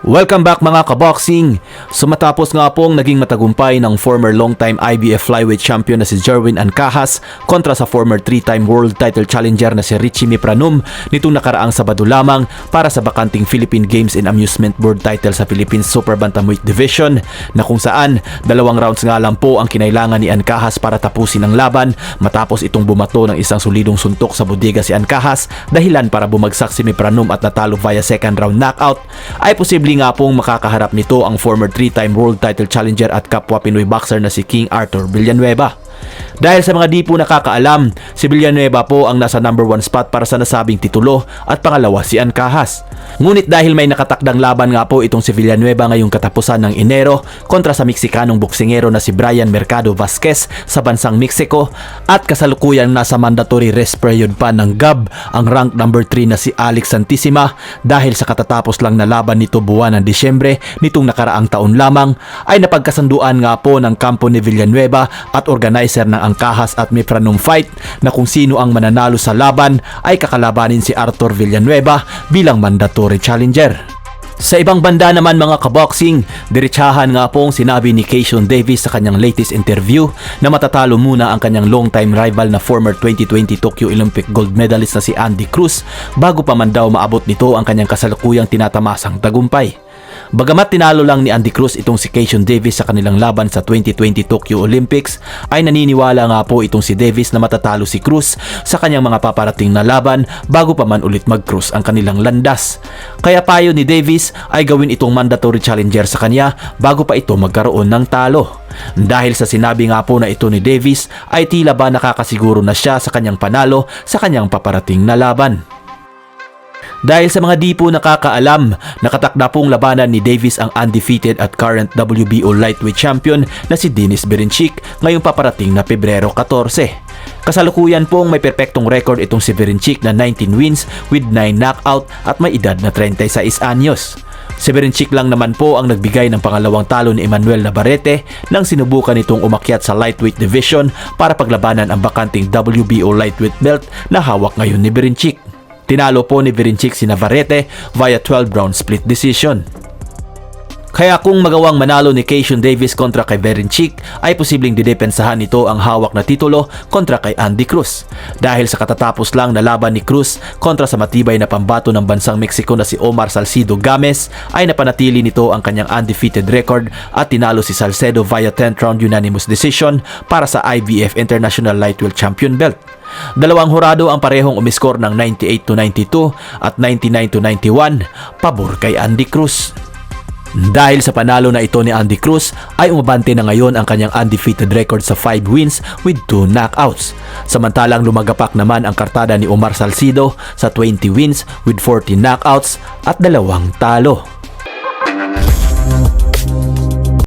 Welcome back mga kaboxing! Sumatapos nga pong naging matagumpay ng former long-time IBF flyweight champion na si Jerwin Ancahas kontra sa former three-time world title challenger na si Richie Mipranum nitong nakaraang Sabado lamang para sa bakanting Philippine Games and Amusement Board title sa Philippines Super Bantamweight Division na kung saan dalawang rounds nga lang po ang kinailangan ni Ancahas para tapusin ang laban matapos itong bumato ng isang solidong suntok sa bodega si Ancahas dahilan para bumagsak si Mipranum at natalo via second round knockout ay posible nga pong makakaharap nito ang former three-time world title challenger at kapwa Pinoy boxer na si King Arthur Villanueva. Dahil sa mga di po nakakaalam, si Villanueva po ang nasa number 1 spot para sa nasabing titulo at pangalawa si Ancahas. Ngunit dahil may nakatakdang laban nga po itong si Villanueva ngayong katapusan ng Enero kontra sa Meksikanong boksingero na si Brian Mercado Vasquez sa bansang Mexico at kasalukuyang nasa mandatory rest period pa ng GAB ang rank number 3 na si Alex Santissima dahil sa katatapos lang na laban nito buwan ng Disyembre nitong nakaraang taon lamang ay napagkasanduan nga po ng kampo ni Villanueva at organizer ng Angkahas at Mipranum fight na kung sino ang mananalo sa laban ay kakalabanin si Arthur Villanueva bilang mandatory challenger. Sa ibang banda naman mga kaboxing, diretsahan nga pong sinabi ni Keishon Davis sa kanyang latest interview na matatalo muna ang kanyang long-time rival na former 2020 Tokyo Olympic gold medalist na si Andy Cruz bago pa man daw maabot nito ang kanyang kasalukuyang tinatamasang tagumpay. Bagamat tinalo lang ni Andy Cruz itong si Keishon Davis sa kanilang laban sa 2020 Tokyo Olympics, ay naniniwala nga po itong si Davis na matatalo si Cruz sa kanyang mga paparating na laban bago pa man ulit mag-cruise ang kanilang landas. Kaya payo ni Davis ay gawin itong mandatory challenger sa kanya bago pa ito magkaroon ng talo. Dahil sa sinabi nga po na ito ni Davis ay tila ba nakakasiguro na siya sa kanyang panalo sa kanyang paparating na laban. Dahil sa mga di po nakakaalam, nakatakda pong labanan ni Davis ang undefeated at current WBO lightweight champion na si Dennis Berencik ngayong paparating na Pebrero 14. Kasalukuyan pong may perpektong record itong si Berencik na 19 wins with 9 knockout at may edad na 36 anyos. Si Berencik lang naman po ang nagbigay ng pangalawang talo ni Emmanuel Navarrete nang sinubukan itong umakyat sa lightweight division para paglabanan ang bakanting WBO lightweight belt na hawak ngayon ni Berencik. Tinalo po ni Virinchik si Navarrete via 12 round split decision. Kaya kung magawang manalo ni Keishon Davis kontra kay Berinchik ay posibleng didepensahan nito ang hawak na titulo kontra kay Andy Cruz. Dahil sa katatapos lang na laban ni Cruz kontra sa matibay na pambato ng bansang Mexico na si Omar Salcido Gamez ay napanatili nito ang kanyang undefeated record at tinalo si Salcedo via 10th round unanimous decision para sa IBF International Lightweight Champion belt. Dalawang hurado ang parehong umiskor ng 98 to 92 at 99 to 91 pabor kay Andy Cruz. Dahil sa panalo na ito ni Andy Cruz ay umabante na ngayon ang kanyang undefeated record sa 5 wins with 2 knockouts. Samantalang lumagapak naman ang kartada ni Omar Salcido sa 20 wins with 14 knockouts at dalawang talo.